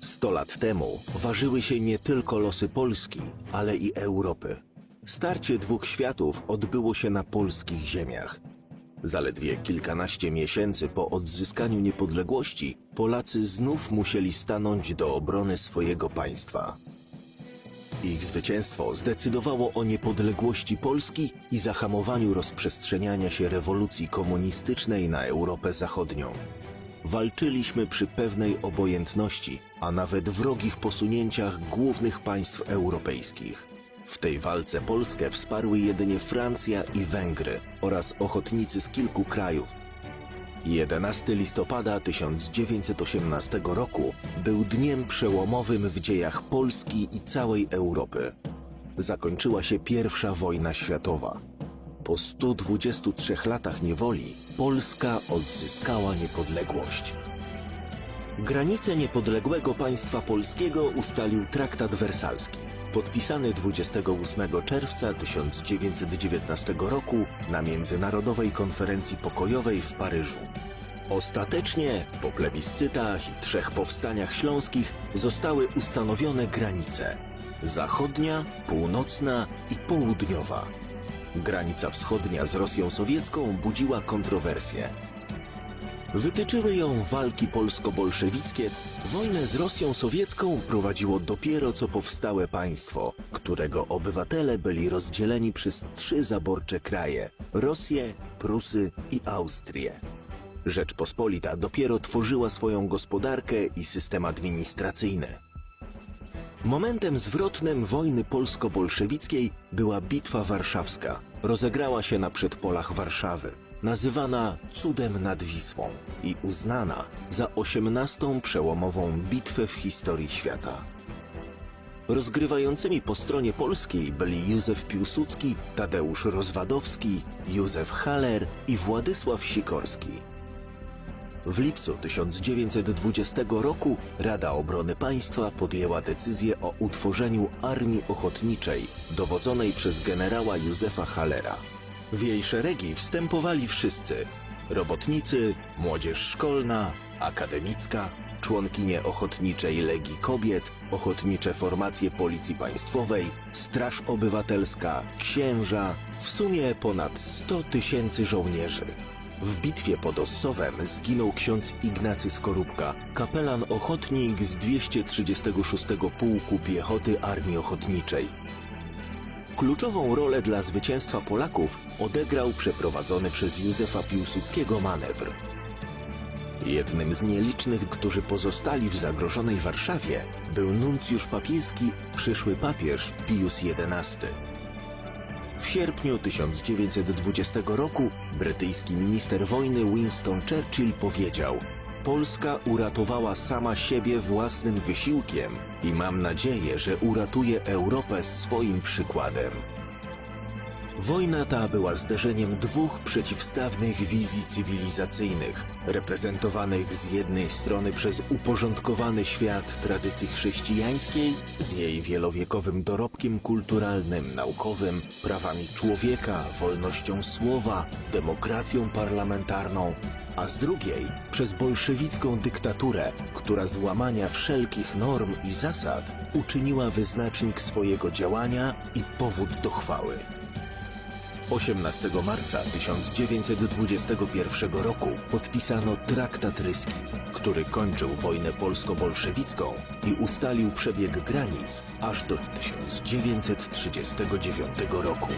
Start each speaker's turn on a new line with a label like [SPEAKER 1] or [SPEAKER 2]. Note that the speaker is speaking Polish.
[SPEAKER 1] Sto lat temu ważyły się nie tylko losy Polski, ale i Europy. Starcie dwóch światów odbyło się na polskich ziemiach. Zaledwie kilkanaście miesięcy po odzyskaniu niepodległości Polacy znów musieli stanąć do obrony swojego państwa. Ich zwycięstwo zdecydowało o niepodległości Polski i zahamowaniu rozprzestrzeniania się rewolucji komunistycznej na Europę Zachodnią. Walczyliśmy przy pewnej obojętności, a nawet wrogich posunięciach głównych państw europejskich. W tej walce Polskę wsparły jedynie Francja i Węgry oraz ochotnicy z kilku krajów. 11 listopada 1918 roku był dniem przełomowym w dziejach Polski i całej Europy. Zakończyła się pierwsza wojna światowa. Po 123 latach niewoli Polska odzyskała niepodległość. Granice niepodległego państwa polskiego ustalił traktat wersalski, podpisany 28 czerwca 1919 roku na Międzynarodowej Konferencji Pokojowej w Paryżu. Ostatecznie, po plebiscytach i trzech powstaniach śląskich, zostały ustanowione granice zachodnia, północna i południowa. Granica wschodnia z Rosją Sowiecką budziła kontrowersje. Wytyczyły ją walki polsko-bolszewickie. Wojnę z Rosją Sowiecką prowadziło dopiero co powstałe państwo, którego obywatele byli rozdzieleni przez trzy zaborcze kraje Rosję, Prusy i Austrię. Rzeczpospolita dopiero tworzyła swoją gospodarkę i system administracyjny. Momentem zwrotnym wojny polsko-bolszewickiej była Bitwa Warszawska. Rozegrała się na przedpolach Warszawy, nazywana Cudem nad Wisłą i uznana za osiemnastą przełomową bitwę w historii świata. Rozgrywającymi po stronie polskiej byli Józef Piłsudski, Tadeusz Rozwadowski, Józef Haller i Władysław Sikorski. W lipcu 1920 roku Rada Obrony Państwa podjęła decyzję o utworzeniu Armii Ochotniczej, dowodzonej przez generała Józefa Hallera. W jej szeregi wstępowali wszyscy robotnicy, młodzież szkolna, akademicka, członkinie Ochotniczej Legii Kobiet, ochotnicze formacje Policji Państwowej, Straż Obywatelska, księża, w sumie ponad 100 tysięcy żołnierzy. W bitwie pod Ossowem zginął ksiądz Ignacy Skorupka, kapelan ochotnik z 236 Pułku Piechoty Armii Ochotniczej. Kluczową rolę dla zwycięstwa Polaków odegrał przeprowadzony przez Józefa Piłsudskiego manewr. Jednym z nielicznych, którzy pozostali w zagrożonej Warszawie, był nuncjusz papieski, przyszły papież Pius XI. W sierpniu 1920 roku brytyjski minister wojny Winston Churchill powiedział: Polska uratowała sama siebie własnym wysiłkiem i mam nadzieję, że uratuje Europę swoim przykładem. Wojna ta była zderzeniem dwóch przeciwstawnych wizji cywilizacyjnych, reprezentowanych z jednej strony przez uporządkowany świat tradycji chrześcijańskiej, z jej wielowiekowym dorobkiem kulturalnym, naukowym, prawami człowieka, wolnością słowa, demokracją parlamentarną, a z drugiej przez bolszewicką dyktaturę, która z łamania wszelkich norm i zasad uczyniła wyznacznik swojego działania i powód do chwały. 18 marca 1921 roku podpisano Traktat Ryski, który kończył wojnę polsko-bolszewicką i ustalił przebieg granic aż do 1939 roku.